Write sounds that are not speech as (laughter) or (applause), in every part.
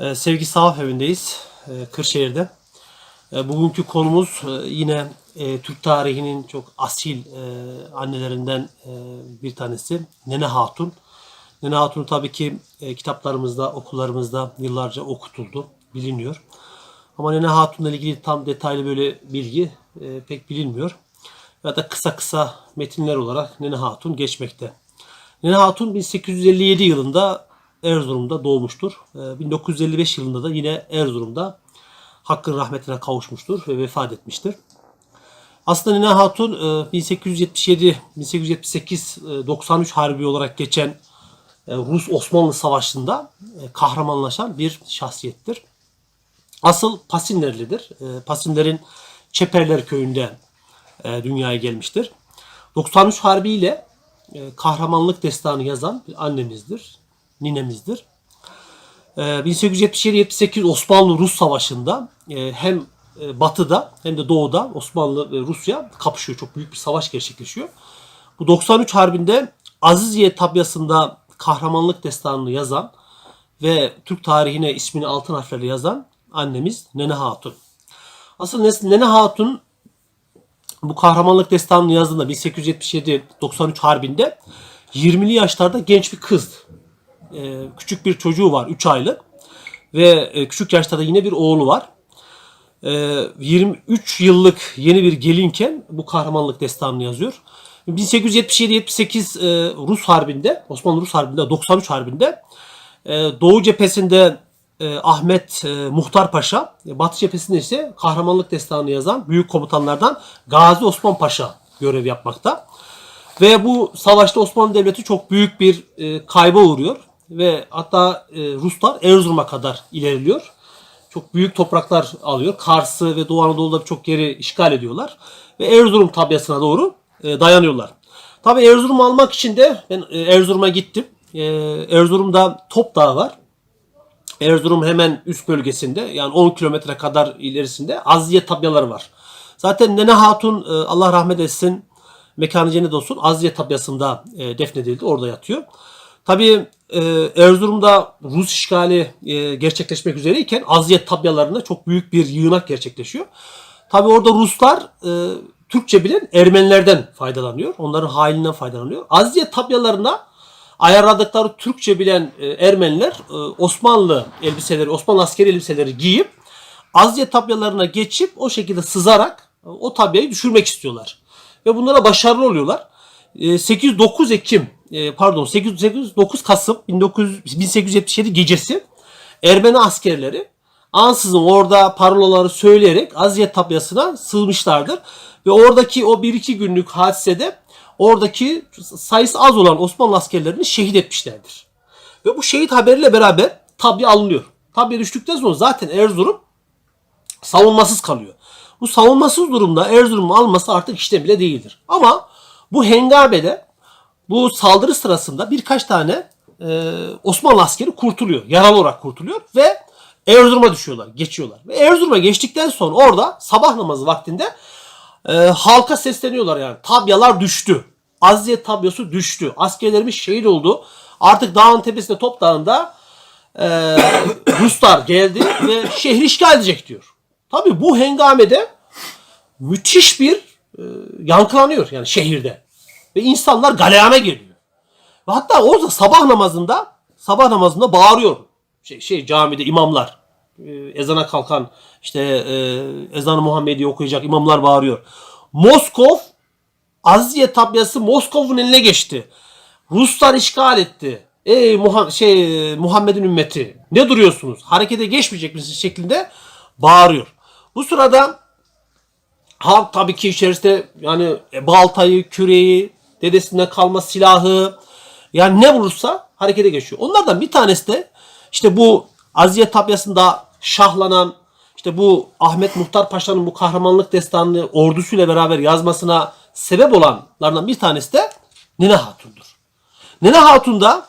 Ee, Sevgi Sahaf evindeyiz. e, Kırşehir'de. E, Bugünkü konumuz e, yine e, Türk tarihinin çok asil e, annelerinden bir tanesi Nene Hatun. Nene Hatun tabii ki kitaplarımızda, okullarımızda yıllarca okutuldu, biliniyor. Ama Nene Hatun'la ilgili tam detaylı böyle bilgi pek bilinmiyor. Ya da kısa kısa metinler olarak Nene Hatun geçmekte. Nene Hatun 1857 yılında Erzurum'da doğmuştur. Ee, 1955 yılında da yine Erzurum'da Hakk'ın rahmetine kavuşmuştur ve vefat etmiştir. Aslında Nene Hatun e, 1877-1878-93 e, Harbi olarak geçen e, Rus-Osmanlı Savaşı'nda e, kahramanlaşan bir şahsiyettir. Asıl Pasinlerlidir. E, Pasinlerin Çeperler köyünde e, dünyaya gelmiştir. 93 Harbi ile e, kahramanlık destanı yazan bir annemizdir, ninemizdir. E, 1877-78 Osmanlı-Rus Savaşı'nda e, hem e, batıda hem de doğuda Osmanlı ve Rusya kapışıyor. Çok büyük bir savaş gerçekleşiyor. Bu 93 Harbi'nde Aziziye tabyasında kahramanlık destanını yazan ve Türk tarihine ismini altın harflerle yazan annemiz Nene Hatun. Asıl Nene Hatun bu kahramanlık destanını yazdığında 1877-93 Harbi'nde 20'li yaşlarda genç bir kızdı. Ee, küçük bir çocuğu var 3 aylık ve e, küçük yaşta da yine bir oğlu var. Ee, 23 yıllık yeni bir gelinken bu kahramanlık destanını yazıyor. 1877-78 e, Rus Harbi'nde, Osmanlı Rus Harbi'nde, 93 Harbi'nde e, Doğu cephesinde e, Ahmet e, Muhtar Paşa, e, Batı cephesinde ise kahramanlık destanını yazan büyük komutanlardan Gazi Osman Paşa görev yapmakta. Ve bu savaşta Osmanlı Devleti çok büyük bir e, kayba uğruyor ve hatta e, Ruslar Erzurum'a kadar ilerliyor. Çok büyük topraklar alıyor. Kars'ı ve Doğu Anadolu'da birçok yeri işgal ediyorlar. Ve Erzurum tabyasına doğru e, dayanıyorlar. Tabi Erzurum'u almak için de ben e, Erzurum'a gittim. Erzurum'da Top Dağı var. Erzurum hemen üst bölgesinde yani 10 kilometre kadar ilerisinde Aziye tabyaları var. Zaten Nene Hatun Allah rahmet etsin mekanı cennet olsun Aziye tabyasında defnedildi. Orada yatıyor. Tabii e, Erzurum'da Rus işgali e, gerçekleşmek üzereyken Aziye tabyalarında çok büyük bir yığınak gerçekleşiyor. Tabii orada Ruslar e, Türkçe bilen Ermenilerden faydalanıyor. Onların halinden faydalanıyor. Aziye tabyalarına ayarladıkları Türkçe bilen e, Ermeniler Osmanlı elbiseleri, Osmanlı askeri elbiseleri giyip Aziye tabyalarına geçip o şekilde sızarak o tabyayı düşürmek istiyorlar. Ve bunlara başarılı oluyorlar. E, 8-9 Ekim e, pardon 8-9 Kasım 1900, 1877 gecesi Ermeni askerleri ansızın orada parolaları söyleyerek Aziye tabyasına sığmışlardır. Ve oradaki o 1-2 günlük hadisede oradaki sayısı az olan Osmanlı askerlerini şehit etmişlerdir. Ve bu şehit haberiyle beraber tabya alınıyor. Tabya düştükten sonra zaten Erzurum savunmasız kalıyor. Bu savunmasız durumda Erzurum'u alması artık işte bile değildir. Ama bu hengamede bu saldırı sırasında birkaç tane e, Osmanlı askeri kurtuluyor. Yaralı olarak kurtuluyor ve Erzurum'a düşüyorlar, geçiyorlar. Ve Erzurum'a geçtikten sonra orada sabah namazı vaktinde e, halka sesleniyorlar yani. Tabyalar düştü. Aziye tabyası düştü. Askerlerimiz şehit oldu. Artık dağın tepesinde Top Dağı'nda e, (coughs) Ruslar geldi ve şehri işgal edecek diyor. Tabii bu hengamede müthiş bir e, yankılanıyor yani şehirde. Ve insanlar galeyana geliyor. Ve hatta orada sabah namazında sabah namazında bağırıyor. Şey, şey camide imamlar e, ezana kalkan işte e, ezanı Muhammedi okuyacak imamlar bağırıyor. Moskov Aziye tabyası Moskov'un eline geçti. Ruslar işgal etti. Ey Muha- şey Muhammed'in ümmeti ne duruyorsunuz? Harekete geçmeyecek misiniz şeklinde bağırıyor. Bu sırada halk tabii ki içerisinde yani e, baltayı, küreği, dedesinden kalma silahı yani ne bulursa harekete geçiyor. Onlardan bir tanesi de işte bu Aziye tabyasında şahlanan işte bu Ahmet Muhtar Paşa'nın bu kahramanlık destanını ordusuyla beraber yazmasına sebep olanlardan bir tanesi de Nene Hatun'dur. Nene Hatun da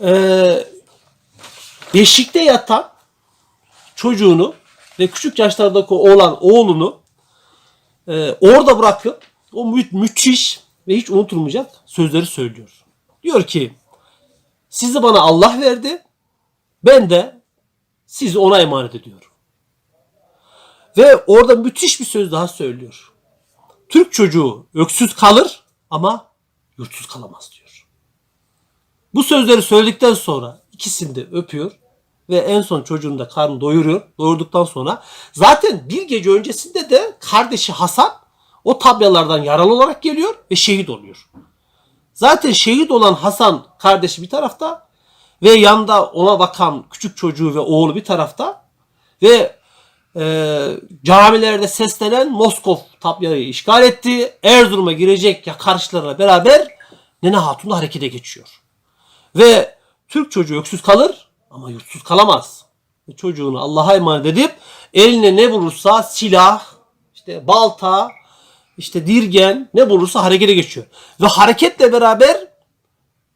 eee beşikte yatan çocuğunu ve küçük yaşlardaki olan oğlunu e, orada bırakıp o mü- müthiş ve hiç unutulmayacak sözleri söylüyor. Diyor ki sizi bana Allah verdi. Ben de Sizi ona emanet ediyorum. Ve orada müthiş bir söz daha söylüyor. Türk çocuğu öksüz kalır ama yurtsuz kalamaz diyor. Bu sözleri söyledikten sonra ikisini de öpüyor ve en son çocuğunu da karnını doyuruyor. Doyurduktan sonra zaten bir gece öncesinde de kardeşi Hasan o tabyalardan yaralı olarak geliyor ve şehit oluyor. Zaten şehit olan Hasan kardeşi bir tarafta ve yanda ona bakan küçük çocuğu ve oğlu bir tarafta ve e, camilerde seslenen Moskov Tabya'yı işgal etti. Erzurum'a girecek ya karşılarına beraber Nene Hatun da harekete geçiyor. Ve Türk çocuğu öksüz kalır ama yurtsuz kalamaz. Çocuğunu Allah'a emanet edip eline ne bulursa silah, işte balta, işte dirgen ne bulursa harekete geçiyor. Ve hareketle beraber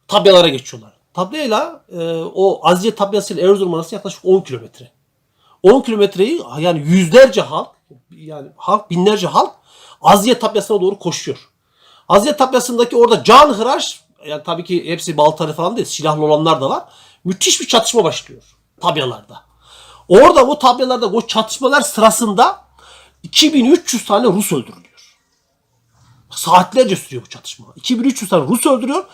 tabyalara geçiyorlar. Tabyayla e, o Aziye tabyası ile Erzurum arası yaklaşık 10 kilometre. 10 kilometreyi yani yüzlerce halk yani halk binlerce halk Aziye tapyasına doğru koşuyor. Aziye tapyasındaki orada can hıraş yani tabii ki hepsi baltalı falan değil silahlı olanlar da var. Müthiş bir çatışma başlıyor tabyalarda. Orada o tabyalarda o çatışmalar sırasında 2300 tane Rus öldürülüyor. Saatlerce sürüyor bu çatışma. 2300 tane Rus öldürüyor.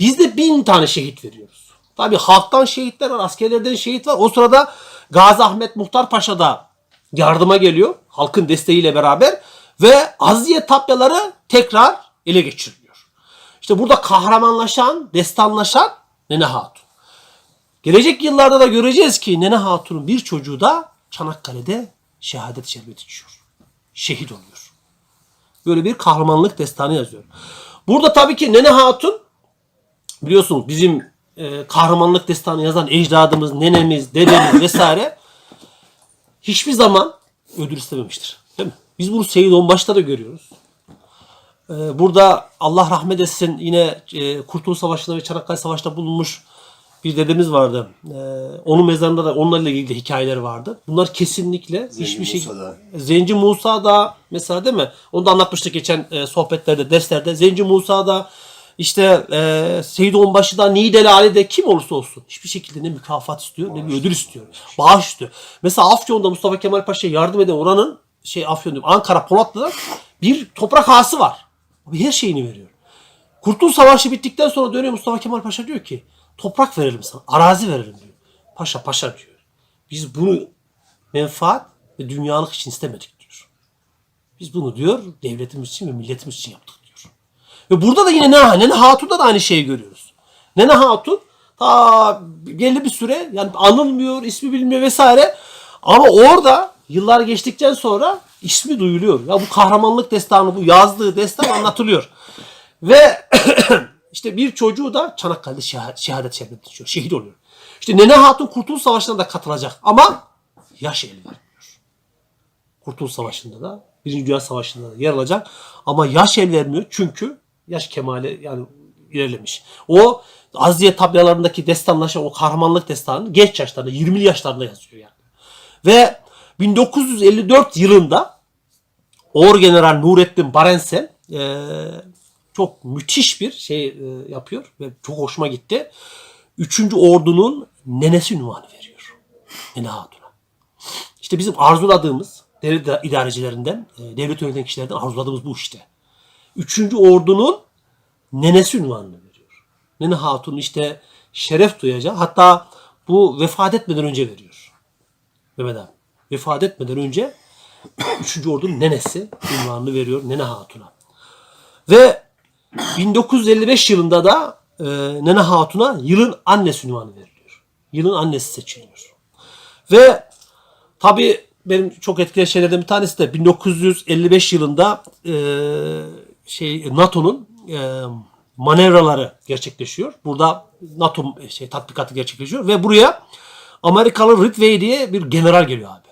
Biz de 1000 tane şehit veriyoruz. Tabii halktan şehitler var, askerlerden şehit var. O sırada Gazi Ahmet Muhtar Paşa da yardıma geliyor. Halkın desteğiyle beraber. Ve Aziye tapyaları tekrar ele geçiriliyor. İşte burada kahramanlaşan, destanlaşan Nene Hatun. Gelecek yıllarda da göreceğiz ki Nene Hatun'un bir çocuğu da Çanakkale'de şehadet şerbeti içiyor. Şehit oluyor. Böyle bir kahramanlık destanı yazıyor. Burada tabii ki Nene Hatun biliyorsunuz bizim e, kahramanlık destanı yazan ecdadımız, nenemiz, dedemiz vesaire (clears throat) hiçbir zaman ödül istememiştir. Değil mi? Biz bunu Seyit Onbaş'ta da görüyoruz. E, burada Allah rahmet etsin yine e, Kurtuluş Savaşı'nda ve Çanakkale Savaşı'nda bulunmuş bir dedemiz vardı. E, onun mezarında da onlarla ilgili de hikayeler vardı. Bunlar kesinlikle hiçbir şey... Musa'da. Zenci Musa da mesela değil mi? Onu da anlatmıştık geçen e, sohbetlerde, derslerde. Zenci Musa da işte e, Seyit Onbaşı'da, Nideli Ali'de kim olursa olsun hiçbir şekilde ne mükafat istiyor ne bir ödül istiyor. Bağış istiyor. Mesela Afyon'da Mustafa Kemal Paşa'ya yardım eden oranın şey Afyon diyorum, Ankara Polatlı'da bir toprak ağası var. Her şeyini veriyor. Kurtuluş Savaşı bittikten sonra dönüyor Mustafa Kemal Paşa diyor ki toprak verelim sana, arazi verelim diyor. Paşa paşa diyor. Biz bunu menfaat ve dünyalık için istemedik diyor. Biz bunu diyor devletimiz için ve milletimiz için yaptık diyor. Ve burada da yine Nene, Nene Hatun'da da aynı şeyi görüyoruz. Nene Hatun ta belli bir süre yani anılmıyor, ismi bilinmiyor vesaire. Ama orada yıllar geçtikten sonra ismi duyuluyor. Ya bu kahramanlık destanı, bu yazdığı destan anlatılıyor. Ve (clears throat) işte bir çocuğu da Çanakkale'de şehadet, şerbeti içiyor. Şehit oluyor. İşte Nene Hatun Kurtuluş Savaşı'na da katılacak. Ama yaş el vermiyor. Kurtuluş Savaşı'nda da Birinci Dünya Savaşı'nda da yer alacak. Ama yaş el vermiyor çünkü yaş kemale yani ilerlemiş. O Aziye tabyalarındaki destanlaşan o kahramanlık destanını genç yaşlarında 20'li yaşlarında yazıyor yani. Ve 1954 yılında Orgeneral Nurettin Barensel eee, çok müthiş bir şey e, yapıyor ve çok hoşuma gitti. Üçüncü ordunun nenesi ünvanı veriyor. Nene Hatun'a. İşte bizim arzuladığımız devlet idarecilerinden, e, devlet yöneten kişilerden arzuladığımız bu işte. Üçüncü ordunun nenesi ünvanını veriyor. Nene Hatun işte şeref duyacağı hatta bu vefat etmeden önce veriyor. Mehmet abi. Vefat etmeden önce (clears throat) 3. ordunun nenesi ünvanını veriyor Nene Hatun'a. Ve 1955 yılında da e, Nene Hatun'a yılın annesi ünvanı veriliyor. Yılın annesi seçiliyor. Ve tabi benim çok etkileyen şeylerden bir tanesi de 1955 yılında e, şey NATO'nun e, manevraları gerçekleşiyor. Burada NATO şey tatbikatı gerçekleşiyor ve buraya Amerikalı Ridgway diye bir general geliyor abi.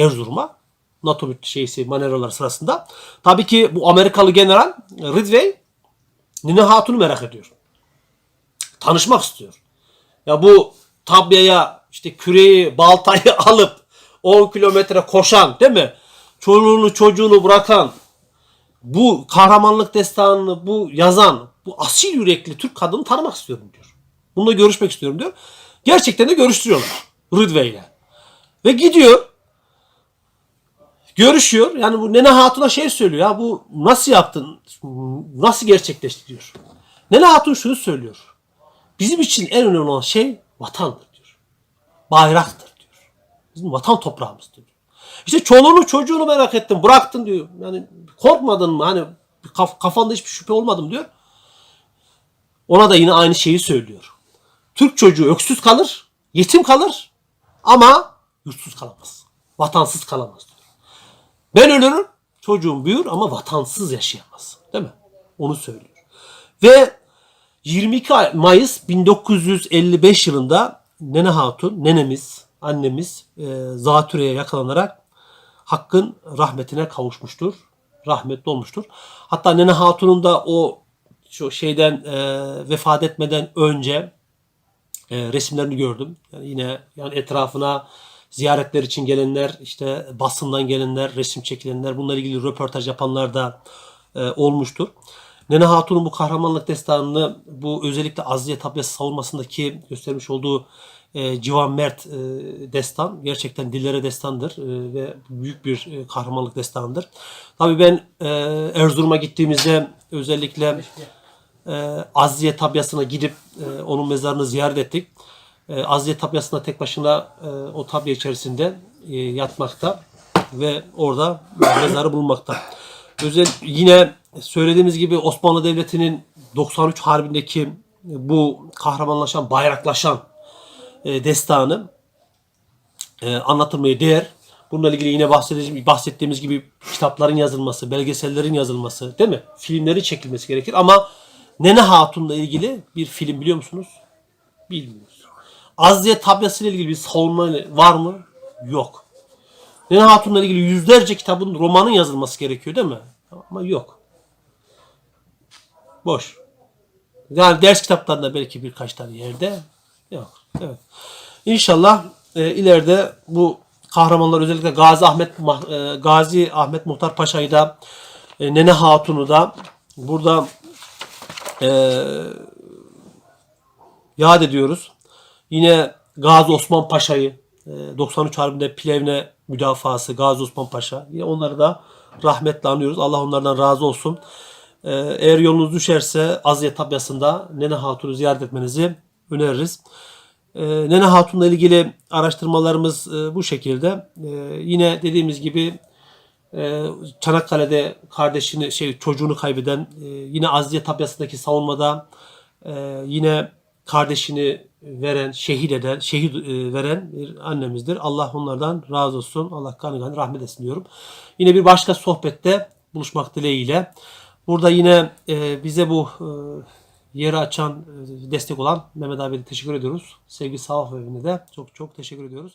Erzurum'a. NATO şeysi manevralar sırasında. Tabii ki bu Amerikalı general Ridgway Nine Hatun'u merak ediyor. Tanışmak istiyor. Ya bu tabyaya işte küreği, baltayı (laughs) alıp 10 kilometre koşan değil mi? Çoluğunu çocuğunu bırakan bu kahramanlık destanını bu yazan bu asil yürekli Türk kadını tanımak istiyorum diyor. Bununla görüşmek istiyorum diyor. Gerçekten de görüştürüyorlar Ridgway ile. Ve gidiyor. Görüşüyor. Yani bu Nene Hatun'a şey söylüyor. Ya bu nasıl yaptın? Nasıl gerçekleşti diyor. Nene Hatun şunu söylüyor. Bizim için en önemli olan şey vatandır diyor. Bayraktır diyor. Bizim vatan toprağımızdır diyor. İşte çoluğunu çocuğunu merak ettim bıraktın diyor. Yani korkmadın mı? Hani kaf- kafanda hiçbir şüphe olmadı mı diyor. Ona da yine aynı şeyi söylüyor. Türk çocuğu öksüz kalır, yetim kalır ama yurtsuz kalamaz. Vatansız kalamaz. Ben ölürüm, çocuğum büyür ama vatansız yaşayamaz. Değil mi? Onu söylüyor. Ve 22 Mayıs 1955 yılında Nene Hatun, nenemiz, annemiz e, zatürreye yakalanarak Hakk'ın rahmetine kavuşmuştur. Rahmetli olmuştur. Hatta Nene Hatun'un da o şu şeyden e, vefat etmeden önce e, resimlerini gördüm. Yani yine yani etrafına ziyaretler için gelenler, işte basından gelenler, resim çekilenler, bunlarla ilgili röportaj yapanlar da e, olmuştur. Nene Hatun'un bu kahramanlık destanını bu özellikle Aziye Tabyası savunmasındaki göstermiş olduğu e, Civan Mert e, destan gerçekten dillere destandır e, ve büyük bir e, kahramanlık destanıdır. Tabii ben e, Erzurum'a gittiğimizde özellikle e, Aziye Tabyası'na gidip e, onun mezarını ziyaret ettik. E, Aziye Tabyası'nda tek başına e, o tabya içerisinde e, yatmakta ve orada mezarı bulunmakta. Özel yine söylediğimiz gibi Osmanlı Devleti'nin 93 Harbi'ndeki bu kahramanlaşan, bayraklaşan e, destanı e, anlatılmaya değer. Bununla ilgili yine bahsedeceğim, bahsettiğimiz gibi kitapların yazılması, belgesellerin yazılması, değil mi? Filmleri çekilmesi gerekir ama Nene Hatun'la ilgili bir film biliyor musunuz? Bilmiyoruz. Aziye Tabyası ile ilgili bir savunma var mı? Yok. Nene Hatun'la ilgili yüzlerce kitabın, romanın yazılması gerekiyor değil mi? Ama yok. Boş. Yani ders kitaplarında belki birkaç tane yerde yok. Evet. İnşallah e, ileride bu kahramanlar özellikle Gazi Ahmet e, Gazi Ahmet Muhtar Paşa'yı da e, Nene Hatun'u da burada e, yad ediyoruz. Yine Gazi Osman Paşa'yı e, 93 Harbi'nde Plevne müdafası Gazi Osman Paşa. Yine onları da rahmetle anıyoruz. Allah onlardan razı olsun. E, eğer yolunuz düşerse Aziye Tabyası'nda Nene Hatun'u ziyaret etmenizi öneririz. E, Nene Hatun'la ilgili araştırmalarımız e, bu şekilde. E, yine dediğimiz gibi e, Çanakkale'de kardeşini şey çocuğunu kaybeden e, yine Aziye Tabyası'ndaki savunmada e, yine kardeşini veren, şehit eden, şehit e, veren bir annemizdir. Allah onlardan razı olsun. Allah kanı kanı rahmet etsin diyorum. Yine bir başka sohbette buluşmak dileğiyle. Burada yine e, bize bu e, yeri açan, destek olan Mehmet abiye teşekkür ediyoruz. Sevgi Sağ evine de çok çok teşekkür ediyoruz.